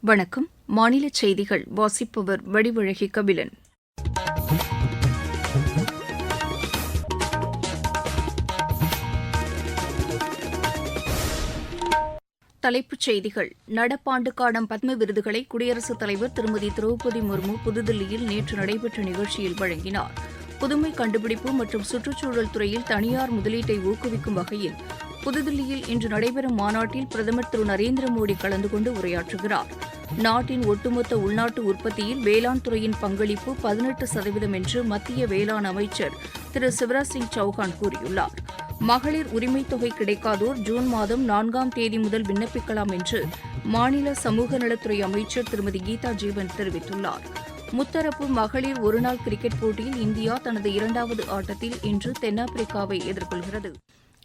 வணக்கம். மாநில செய்திகள் வாசிப்பவர் வடிவழகி கபிலன். தலைப்புச் செய்திகள். நடப்பாண்டுக்கான பத்ம விருதுகளை குடியரசுத் தலைவர் திருமதி திரௌபதி முர்மு புதுதில்லியில் நேற்று நடைபெற்ற நிகழ்ச்சியில் வழங்கினார். புதுமை கண்டுபிடிப்பு மற்றும் சுற்றுச்சூழல் துறையில் தனியார் முதலீட்டை ஊக்குவிக்கும் வகையில் புதுதில்லியில் இன்று நடைபெறும் மாநாட்டில் பிரதமர் திரு நரேந்திர மோடி கலந்து கொண்டு உரையாற்றுகிறார். நாட்டின் ஒட்டுமொத்த உள்நாட்டு உற்பத்தியில் வேளாண் துறையின் பங்களிப்பு பதினெட்டு சதவீதம் என்று மத்திய வேளாண் அமைச்சர் திரு சிவராஜ் சிங் சௌஹான் கூறியுள்ளார். மகளிர் உரிமைத் தொகை கிடைக்காதோர் ஜூன் மாதம் நான்காம் தேதி முதல் விண்ணப்பிக்கலாம் என்று மாநில சமூக நலத்துறை அமைச்சர் திருமதி கீதா ஜீவன் தெரிவித்துள்ளார். முத்தரப்பு மகளிர் ஒருநாள் கிரிக்கெட் போட்டியில் இந்தியா தனது இரண்டாவது ஆட்டத்தில் இன்று தென்னாப்பிரிக்காவை எதிர்கொள்கிறது.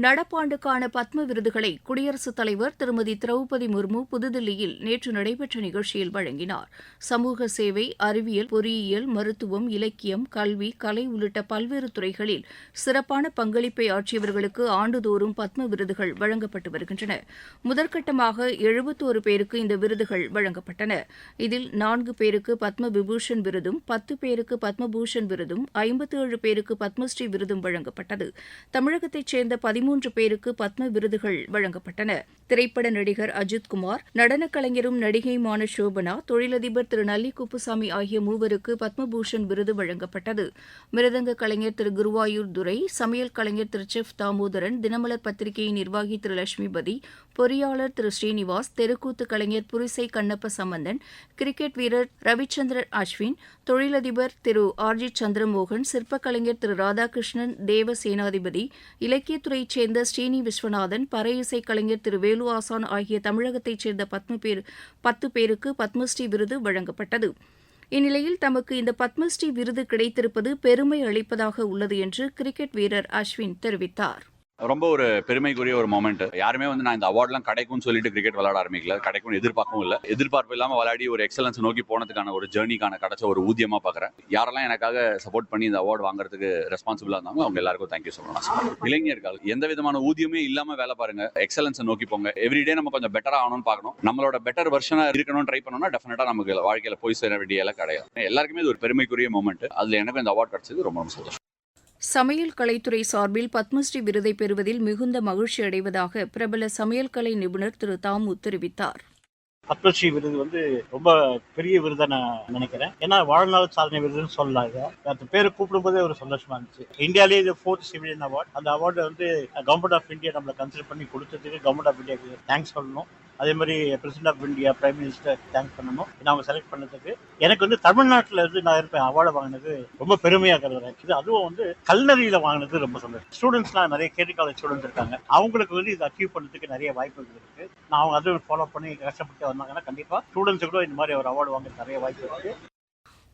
நடப்பாண்டுக்கான பத்ம விருதுகளை குடியரசுத் தலைவர் திருமதி திரௌபதி முர்மு புதுதில்லியில் நேற்று நடைபெற்ற நிகழ்ச்சியில் வழங்கினார். சமூக சேவை அறிவியல் பொறியியல் மருத்துவம் இலக்கியம் கல்வி கலை உள்ளிட்ட பல்வேறு துறைகளில் சிறப்பான பங்களிப்பை ஆற்றியவர்களுக்கு ஆண்டுதோறும் பத்ம விருதுகள் வழங்கப்பட்டு வருகின்றன. முதற்கட்டமாக எழுபத்தோரு பேருக்கு இந்த விருதுகள் வழங்கப்பட்டன. இதில் நான்கு பேருக்கு பத்ம விபூஷன் விருதும் பத்து பேருக்கு பத்மபூஷன் விருதும் ஐம்பத்தி ஏழு பேருக்கு பத்மஸ்ரீ விருதும் வழங்கப்பட்டது. தமிழகத்தைச் சேர்ந்த பதிமூன்று பேருக்கு பத்ம விருதுகள் வழங்கப்பட்டன. திரைப்பட நடிகர் அஜித் குமார் நடனக் கலைஞரும் நடிகையுமான சோபனா தொழிலதிபர் திரு நல்லி குப்புசாமி ஆகிய மூவருக்கு பத்மபூஷன் விருது வழங்கப்பட்டது. மிருதங்க கலைஞர் திரு குருவாயூர் துரை சமையல் கலைஞர் திரு செஃப் தாமோதரன் தினமலர் பத்திரிகையின் நிர்வாகி திரு லட்சுமிபதி பொறியாளர் திரு ஸ்ரீனிவாஸ் தெருக்கூத்து கலைஞர் புரிசை கண்ணப்ப சம்பந்தன் கிரிக்கெட் வீரர் ரவிச்சந்திரன் அஸ்வின் தொழிலதிபர் திரு ஆர் ஜி சந்திரமோகன் சிற்பக் கலைஞர் திரு ராதாகிருஷ்ணன் தேவ சேனாதிபதி சேர்ந்த ஸ்ரீனி விஸ்வநாதன் பறை இசைக்கலைஞர் கலைஞர் திரு வேலு ஆசான் ஆகிய தமிழகத்தைச் சேர்ந்த பத்ம பேர் பத்து பேருக்கு பத்மஸ்ரீ விருது வழங்கப்பட்டது. இந்நிலையில் தமக்கு இந்த பத்மஸ்ரீ விருது கிடைத்திருப்பது பெருமை அளிப்பதாக உள்ளது என்று கிரிக்கெட் வீரர் அஸ்வின் தெரிவித்தார். ரொம்ப ஒரு பெருமைக்குரிய ஒரு மொமெண்ட் யாருமே வந்து நான் இந்த அவார்ட்லாம் கிடைக்கும்னு சொல்லிட்டு கிரிக்கெட் விளையாட ஆரம்பிக்கல. கிடைக்கும்னு எதிர்பார்க்கவும் இல்லை. எதிர்பார்ப்பு இல்லாமல் விளையாடி ஒரு எக்ஸலன்ஸ் நோக்கி போனதுக்கான ஒரு ஜேர்னிக்கான கிடைச்ச ஒரு ஊதியமா பார்க்குறேன் யாரெல்லாம் எனக்காக சப்போர்ட் பண்ணி இந்த அவார்டு வாங்குறதுக்கு ரெஸ்பான்சிபிளாக இருந்தாங்க அவங்க எல்லாருக்கும் தேங்க்யூ சொல்லணும் இளைஞர்கள் எந்த விதமான ஊதியமே இல்லாம வேலை பாருங்க. எக்ஸலன்ஸை நோக்கி போங்க. எவ்ரிடே நம்ம கொஞ்சம் பெட்டரா ஆகணும்னு பார்க்கணும் நம்மளோட பெட்டர் வெர்ஷனா இருக்கணும்னு ட்ரை பண்ணோம்னா டெஃபினட்டா நமக்கு வாழ்க்கையில போய் சேர வேண்டிய எல்லாம் கிடையாது. எல்லாருக்குமே இது ஒரு பெருமைக்குரிய மூமெண்ட் அதுல எனக்கு இந்த அவார்ட் கிடைச்சது ரொம்ப ரொம்ப சந்தோஷம். சமையல் கலைத்துறை சார்பில் பத்மஸ்ரீ விருதை பெறுவதில் மிகுந்த மகிழ்ச்சி அடைவதாக பிரபல சமையல் கலை நிபுணர் திரு தாமு தெரிவித்தார். பத்மஸ்ரீ விருது வந்து ரொம்ப பெரிய விருதை நான் நினைக்கிறேன். ஏன்னா வாழ்நாள் சாதனை விருதுன்னு சொல்லலாம் இதை. அந்த பேரை கூப்பிடும்போதே ஒரு சந்தோஷமா இருந்துச்சு. இந்தியாலே இது ஃபோர்த் சிவிலியன் அவார்ட் அந்த அவார்டு வந்து கவர்மெண்ட் ஆஃப் இந்தியா நம்மளை கன்சிடர் பண்ணி கொடுத்ததுக்கு கவர்மெண்ட் ஆஃப் இந்தியாவுக்கு தேங்க்ஸ் சொல்லணும். அதே மாதிரி president of India prime minister thanks பண்ணணும். நான் அவங்க செலக்ட் பண்ணதுக்கு எனக்கு வந்து தமிழ்நாட்டில் இருந்து நான் இருப்பேன். அவார்டை வாங்கினது ரொம்ப பெருமையாக கருதுறேன் இது அதுவும் வந்து கல்நறியில வாங்கினது ரொம்ப சந்தோஷம். ஸ்டூடெண்ட்ஸ்லாம் நிறைய கேடி காலேஜ் ஸ்டூடெண்ட்ஸ் இருக்காங்க. அவங்களுக்கு வந்து இதை அச்சீவ் பண்ணுறதுக்கு நிறைய வாய்ப்புகள் இருக்கு. நான் அவங்க அதுவும் ஃபாலோ பண்ணி கஷ்டப்பட்டு வந்தாங்கன்னா கண்டிப்பாக ஸ்டூடெண்ட்ஸு கூட இந்த மாதிரி ஒரு அவார்டு வாங்க நிறைய வாய்ப்பு இருக்குது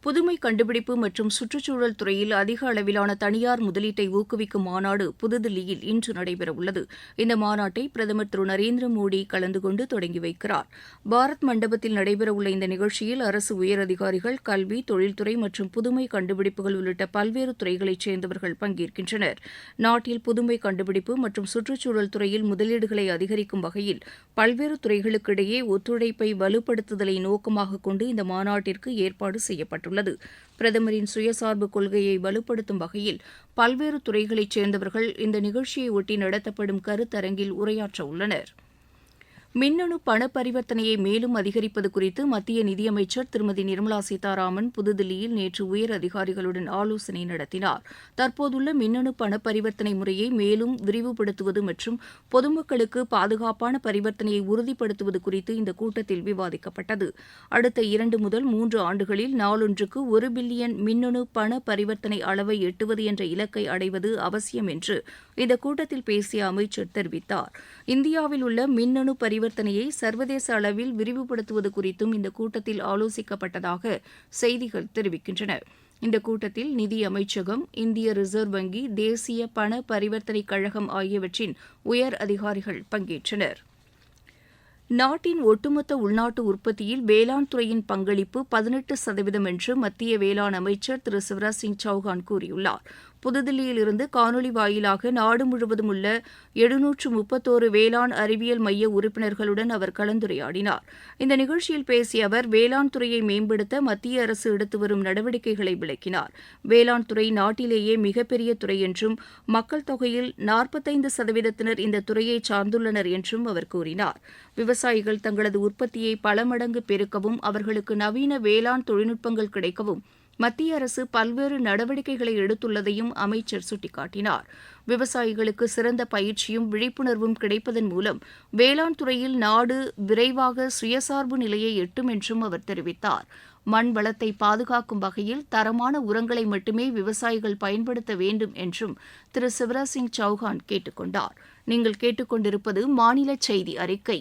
புதுமை கண்டுபிடிப்பு மற்றும் சுற்றுச்சூழல் துறையில் அதிக அளவிலான தனியார் முதலீட்டை ஊக்குவிக்கும் மாநாடு புதுதில்லியில் இன்று நடைபெறவுள்ளது. இந்த மாநாட்டை பிரதமர் திரு நரேந்திர மோடி கலந்து கொண்டு தொடங்கி வைக்கிறார். பாரத் மண்டபத்தில் நடைபெறவுள்ள இந்த நிகழ்ச்சியில் அரசு உயரதிகாரிகள் கல்வி தொழில்துறை மற்றும் புதுமை கண்டுபிடிப்புகள் உள்ளிட்ட பல்வேறு துறைகளைச் சேர்ந்தவர்கள் பங்கேற்கின்றனர். நாட்டில் புதுமை கண்டுபிடிப்பு மற்றும் சுற்றுச்சூழல் துறையில் முதலீடுகளை அதிகரிக்கும் வகையில் பல்வேறு துறைகளுக்கிடையே ஒத்துழைப்பை வலுப்படுத்துதலை நோக்கமாக கொண்டு இந்த மாநாட்டிற்கு ஏற்பாடு செய்யப்பட்டுள்ளது. உள்ளது பிரதமரின் சுயசார்பு கொள்கையை வலுப்படுத்தும் வகையில் பல்வேறு துறைகளைச் சேர்ந்தவர்கள் இந்த நிகழ்ச்சியை ஒட்டி நடத்தப்படும் கருத்தரங்கில் உரையாற்ற உள்ளனர் மின்னணு பண பரிவர்த்தனையை மேலும் அதிகரிப்பது குறித்து மத்திய நிதியமைச்சர் திருமதி நிர்மலா சீதாராமன் புதுதில்லியில் நேற்று உயர் அதிகாரிகளுடன் ஆலோசனை நடத்தினார். தற்போதுள்ள மின்னணு பண பரிவர்த்தனை முறையை மேலும் விரிவுபடுத்துவது மற்றும் பொதுமக்களுக்கு பாதுகாப்பான பரிவர்த்தனையை உறுதிப்படுத்துவது குறித்து இந்த கூட்டத்தில் விவாதிக்கப்பட்டது. அடுத்த இரண்டு முதல் மூன்று ஆண்டுகளில் நாளொன்றுக்கு ஒரு பில்லியன் மின்னணு பண பரிவர்த்தனை அளவை எட்டுவது என்ற இலக்கை அடைவது அவசியம் என்று இந்த கூட்டத்தில் பேசிய அமைச்சர் தெரிவித்தார். இந்தியாவில் உள்ள மின்னணு பரிவர்த்தனையை சர்வதேச அளவில் விரிவுபடுத்துவது குறித்தும் இந்த கூட்டத்தில் ஆலோசிக்கப்பட்டதாக செய்திகள் தெரிவிக்கின்றன. இந்த கூட்டத்தில் நிதி அமைச்சகம் இந்திய ரிசர்வ் வங்கி தேசிய பண பரிவர்த்தனை கழகம் ஆகியவற்றின் உயர் அதிகாரிகள் பங்கேற்றனர். நாட்டின் ஒட்டுமொத்த உள்நாட்டு உற்பத்தியில் வேளாண் துறையின் பங்களிப்பு பதினெட்டு சதவீதம் என்று மத்திய வேளாண் அமைச்சர் திரு சிவராஜ் சிங் சௌஹான் கூறியுள்ளார். புதுதில்லியிலிருந்து காணொலி வாயிலாக நாடு முழுவதும் உள்ள எழுநூற்று முப்பத்தோரு வேளாண் அறிவியல் மைய உறுப்பினர்களுடன் அவர் கலந்துரையாடினார். இந்த நிகழ்ச்சியில் பேசிய அவர் வேளாண் துறையை மேம்படுத்த மத்திய அரசு எடுத்து வரும் நடவடிக்கைகளை விளக்கினார். வேளாண் துறை நாட்டிலேயே மிகப்பெரிய துறை என்றும் மக்கள் தொகையில் நாற்பத்தைந்து சதவீதத்தினர் இந்த துறையை சார்ந்துள்ளனர் என்றும் அவர் கூறினார். விவசாயிகள் தங்களது உற்பத்தியை பல மடங்கு பெருக்கவும் அவர்களுக்கு நவீன வேளாண் தொழில்நுட்பங்கள் கிடைக்கவும் மத்திய அரசு பல்வேறு நடவடிக்கைகளை எடுத்துள்ளதையும் அமைச்சர் சுட்டிக்காட்டினார். விவசாயிகளுக்கு சிறந்த பயிற்சியும் விழிப்புணர்வும் கிடைப்பதன் மூலம் வேளாண் துறையில் நாடு விரைவாக சுயசார்பு நிலையை எட்டும் என்றும் அவர் தெரிவித்தார். மண் வளத்தை பாதுகாக்கும் வகையில் தரமான உரங்களை மட்டுமே விவசாயிகள் பயன்படுத்த வேண்டும் என்றும் திரு சிவராஜ் சிங் சௌஹான் கேட்டுக் கொண்டார் நீங்கள் கேட்டுக்கொண்டிருப்பது மாநில செய்தி அறிக்கை.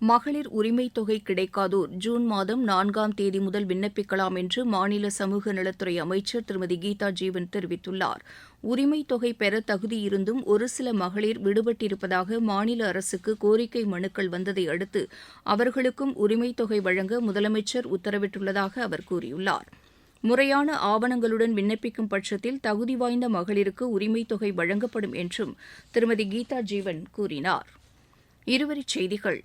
மகளிர் உரிமைத் தொகை கிடைக்காதோர் ஜூன் மாதம் நான்காம் தேதி முதல் விண்ணப்பிக்கலாம் என்று மாநில சமூக நலத்துறை அமைச்சர் திருமதி கீதா ஜீவன் தெரிவித்துள்ளார். உரிமைத் தொகை பெற தகுதி இருந்தும் ஒரு சில மகளிர் விடுபட்டிருப்பதாக மாநில அரசுக்கு கோரிக்கை மனுக்கள் வந்ததை அடுத்து அவர்களுக்கும் உரிமைத் தொகை வழங்க முதலமைச்சர் உத்தரவிட்டுள்ளதாக அவர் கூறியுள்ளார். முறையான ஆவணங்களுடன் விண்ணப்பிக்கும் பட்சத்தில் தகுதி வாய்ந்த மகளிருக்கு உரிமைத் தொகை வழங்கப்படும் என்றும் திருமதி கீதா ஜீவன் கூறினார். இருவரிச் செய்திகள்.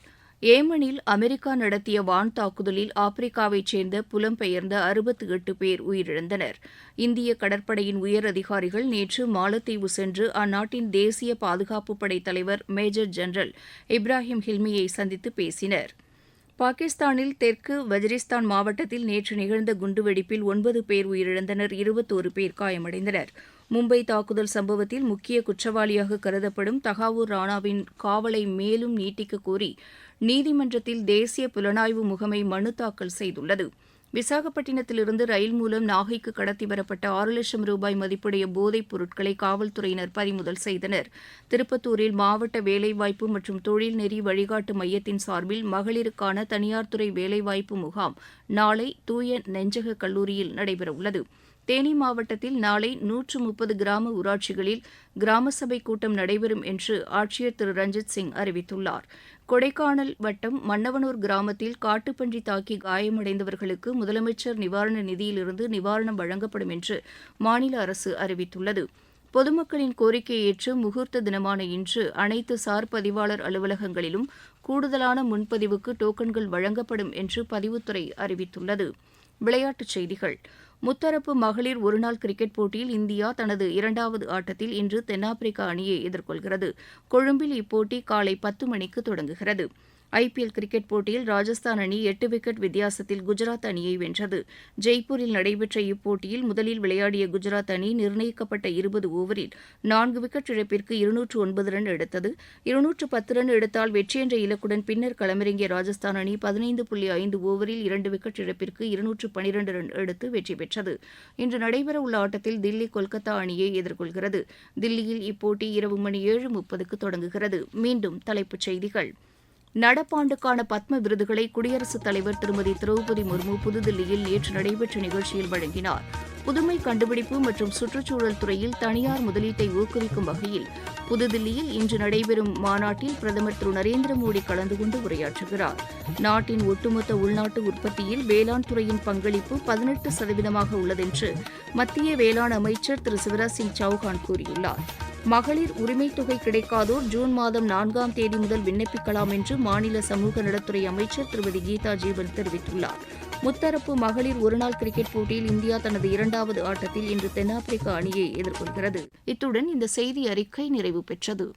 ஏமனில் அமெரிக்கா நடத்திய வான் தாக்குதலில் ஆப்பிரிக்காவைச் சேர்ந்த புலம்பெயர்ந்த அறுபத்தி எட்டு பேர் உயிரிழந்தனர். இந்திய கடற்படையின் உயர் அதிகாரிகள் நேற்று மாலத்தீவு சென்று அந்நாட்டின் தேசிய பாதுகாப்பு படை தலைவர் மேஜர் ஜெனரல் இப்ராஹிம் ஹில்மியை சந்தித்து பேசினர். பாகிஸ்தானில் தெற்கு வஜிரிஸ்தான் மாவட்டத்தில் நேற்று நிகழ்ந்த குண்டுவெடிப்பில் ஒன்பது பேர் உயிரிழந்தனர் இருபத்தோரு பேர் காயமடைந்தனர். மும்பை தாக்குதல் சம்பவத்தில் முக்கிய குற்றவாளியாக கருதப்படும் தகாவூர் ராணாவின் காவலை மேலும் நீட்டிக்க கோரி நீதிமன்றத்தில் தேசிய புலனாய்வு முகமை மனு தாக்கல் செய்துள்ளது. விசாகப்பட்டினத்திலிருந்து ரயில் மூலம் நாகைக்கு கடத்தி வரப்பட்ட ஆறு லட்சம் ரூபாய் மதிப்புடைய போதைப் பொருட்களை காவல்துறையினர் பறிமுதல் செய்தனர். திருப்பத்தூரில் மாவட்ட வேலைவாய்ப்பு மற்றும் தொழில் நெறி வழிகாட்டு மையத்தின் சார்பில் மகளிருக்கான தனியார் துறை வேலைவாய்ப்பு முகாம் நாளை தூய நெஞ்சக கல்லூரியில் நடைபெறவுள்ளது. தேனி மாவட்டத்தில் நாளை நூற்று முப்பது கிராம ஊராட்சிகளில் கிராம சபை கூட்டம் நடைபெறும் என்று ஆட்சியர் திரு. ரஞ்சித் சிங் அறிவித்துள்ளார். கொடைக்கானல் வட்டம் மன்னவனூர் கிராமத்தில் காட்டுப்பன்றி தாக்கி காயமடைந்தவர்களுக்கு முதலமைச்சர் நிவாரண நிதியிலிருந்து நிவாரணம் வழங்கப்படும் என்று மாநில அரசு அறிவித்துள்ளது. பொதுமக்களின் கோரிக்கையை ஏற்று முகூர்த்த தினமான இன்று அனைத்து சார் பதிவாளர் அலுவலகங்களிலும் கூடுதலான முன்பதிவுக்கு டோக்கன்கள் வழங்கப்படும் என்று பதிவுத்துறை அறிவித்துள்ளது. விளையாட்டுச் செய்திகள். முத்தரப்பு மகளிர் ஒருநாள் கிரிக்கெட் போட்டியில் இந்தியா தனது இரண்டாவது ஆட்டத்தில் இன்று தென்னாப்பிரிக்கா அணியை எதிர்கொள்கிறது. கொழும்பில் இப்போட்டி காலை பத்து மணிக்கு தொடங்குகிறது. ஐபிஎல் கிரிக்கெட் போட்டியில் ராஜஸ்தான் அணி எட்டு விக்கெட் வித்தியாசத்தில் குஜராத் அணியை வென்றது. ஜெய்ப்பூரில் நடைபெற்ற இப்போட்டியில் முதலில் விளையாடிய குஜராத் அணி நிர்ணயிக்கப்பட்ட இருபது ஓவரில் நான்கு விக்கெட் இழப்பிற்கு இருநூற்று ஒன்பது ரன் எடுத்தது. இருநூற்று பத்து ரன் எடுத்தால் வெற்றி என்ற இலக்குடன் பின்னர் களமிறங்கிய ராஜஸ்தான் அணி பதினைந்து புள்ளி ஐந்து ஓவரில் இரண்டு விக்கெட் இழப்பிற்கு இருநூற்று பனிரண்டு ரன் எடுத்து வெற்றி பெற்றது. இன்று நடைபெறவுள்ள ஆட்டத்தில் தில்லி கொல்கத்தா அணியை எதிர்கொள்கிறது. தில்லியில் இப்போட்டி இரவு மணி ஏழு முப்பதுக்கு தொடங்குகிறது. மீண்டும் தலைப்புச் செய்திகள். நடப்பாண்டுக்கான பத்ம விருதுகளை குடியரசுத் தலைவர் திருமதி திரௌபதி முர்மு புதுதில்லியில் நேற்று நடைபெற்ற நிகழ்ச்சியில் வழங்கினார். புதுமை கண்டுபிடிப்பு மற்றும் சுற்றுச்சூழல் துறையில் தனியார் முதலீட்டை ஊக்குவிக்கும் வகையில் புதுதில்லியில் இன்று நடைபெறும் மாநாட்டில் பிரதமர் திரு நரேந்திர மோடி கலந்து கொண்டு உரையாற்றுகிறார். நாட்டின் ஒட்டுமொத்த உள்நாட்டு உற்பத்தியில் வேளாண் துறையின் பங்களிப்பு பதினெட்டு சதவீதமாக உள்ளதென்று மத்திய வேளாண் அமைச்சர் திரு சிவராஜ் சிங் சௌஹான் கூறியுள்ளார். மகளிர் உரிமைத் தொகை கிடைக்காதோர் ஜூன் மாதம் நான்காம் தேதி முதல் விண்ணப்பிக்கலாம் என்று மாநில சமூக நலத்துறை அமைச்சர் திருமதி கீதா ஜீவன் தெரிவித்துள்ளார். முத்தரப்பு மகளிர் ஒருநாள் கிரிக்கெட் போட்டியில் இந்தியா தனது இரண்டாவது ஆட்டத்தில் இன்று தென்னாப்பிரிக்க அணியை எதிர்கொள்கிறது. இத்துடன் இந்த செய்தி அறிக்கை நிறைவு பெற்றது.